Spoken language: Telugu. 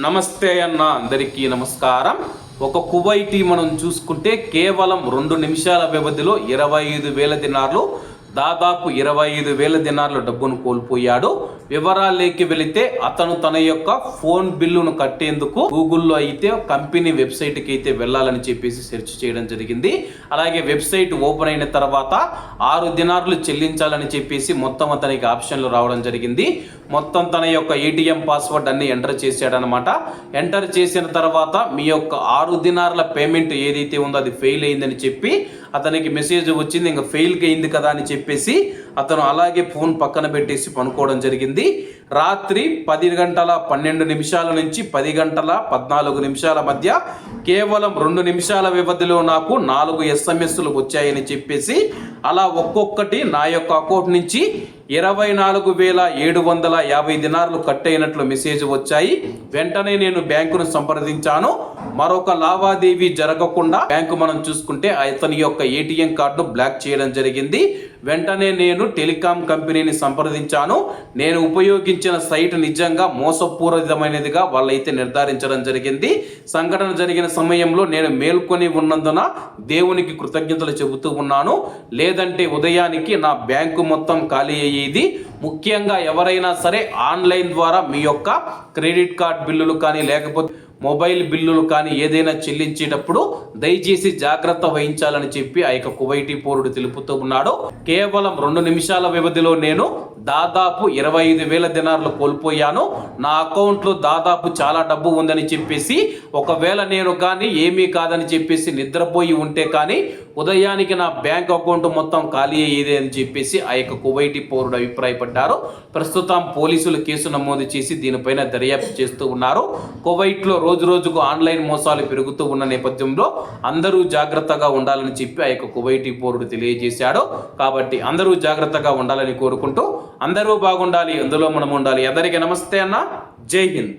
నమస్తే అన్న అందరికీ నమస్కారం. ఒక కువైటీ మనం చూసుకుంటే కేవలం రెండు నిమిషాల వ్యవధిలో ఇరవై ఐదు వేల దినార్లు దాదాపు ఇరవై ఐదు వేల దినార్ల డబ్బును కోల్పోయాడు. వివరాల్లోకి వెళితే అతను తన యొక్క ఫోన్ బిల్లును కట్టేందుకు గూగుల్లో అయితే కంపెనీ వెబ్సైట్కి అయితే వెళ్ళాలని చెప్పేసి సెర్చ్ చేయడం జరిగింది. అలాగే వెబ్సైట్ ఓపెన్ అయిన తర్వాత ఆరు దినార్లు చెల్లించాలని చెప్పేసి మొత్తం అతనికి ఆప్షన్లు రావడం జరిగింది. మొత్తం తన యొక్క ఏటీఎం పాస్వర్డ్ అన్ని ఎంటర్ చేశాడనమాట. ఎంటర్ చేసిన తర్వాత మీ యొక్క ఆరు దినార్ల పేమెంట్ ఏదైతే ఉందో అది ఫెయిల్ అయిందని చెప్పి అతనికి మెసేజ్ వచ్చింది. ఇంకా ఫెయిల్కి అయింది కదా అని చెప్పేసి అతను అలాగే ఫోన్ పక్కన పెట్టేసి పనుకోవడం జరిగింది. రాత్రి పది గంటల పన్నెండు నిమిషాల నుంచి పది గంటల పద్నాలుగు నిమిషాల మధ్య కేవలం రెండు నిమిషాల వ్యవధిలో నాకు నాలుగు ఎస్ఎంఎస్లు వచ్చాయని చెప్పేసి అలా ఒక్కొక్కటి నా యొక్క అకౌంట్ నుంచి ఇరవై నాలుగు వేల ఏడు వందల యాభై దినార్లు కట్ అయినట్లు మెసేజ్ వచ్చాయి. వెంటనే నేను బ్యాంకును సంప్రదించాను. మరొక లావాదేవీ జరగకుండా బ్యాంకు మనం చూసుకుంటే అతని యొక్క ఏటీఎం కార్డును బ్లాక్ చేయడం జరిగింది. వెంటనే నేను టెలికాం కంపెనీని సంప్రదించాను. నేను ఉపయోగించిన సైట్ నిజంగా మోసపూరితమైనదిగా వాళ్ళైతే నిర్ధారించడం జరిగింది. సంఘటన జరిగిన సమయంలో నేను మేల్కొని ఉన్నందున దేవునికి కృతజ్ఞతలు చెబుతూ ఉన్నాను. లేదంటే ఉదయానికి నా బ్యాంకు మొత్తం ఖాళీ అయ్యేది. ముఖ్యంగా ఎవరైనా సరే ఆన్లైన్ ద్వారా మీ యొక్క క్రెడిట్ కార్డ్ బిల్లులు కానీ లేకపోతే మొబైల్ బిల్లులు కానీ ఏదైనా చెల్లించేటప్పుడు దయచేసి జాగ్రత్త వహించాలని చెప్పి ఆ యొక్క కువైటీ పౌరుడు తెలుపుతూ ఉన్నాడు. కేవలం రెండు నిమిషాల వ్యవధిలో నేను దాదాపు ఇరవై ఐదు వేల దినార్లు కోల్పోయాను. నా అకౌంట్లో దాదాపు చాలా డబ్బు ఉందని చెప్పేసి ఒకవేళ నేను కానీ ఏమీ కాదని చెప్పేసి నిద్రపోయి ఉంటే కానీ ఉదయానికి నా బ్యాంక్ అకౌంట్ మొత్తం ఖాళీ అయ్యేది అని చెప్పేసి ఆ యొక్క కువైటీ పౌరుడు అభిప్రాయపడ్డారు. ప్రస్తుతం పోలీసులు కేసు నమోదు చేసి దీనిపైన దర్యాప్తు చేస్తూ ఉన్నారు. కువైట్లో రోజు రోజుకు ఆన్లైన్ మోసాలు పెరుగుతూ ఉన్న నేపథ్యంలో అందరూ జాగ్రత్తగా ఉండాలని చెప్పి ఆ యొక్క కువైటీ పౌరుడు తెలియజేశాడు. కాబట్టి అందరూ జాగ్రత్తగా ఉండాలని కోరుకుంటూ అందరూ బాగుండాలి అందులో మనం ఉండాలి. అందరికీ నమస్తే అన్న. జై హింద్.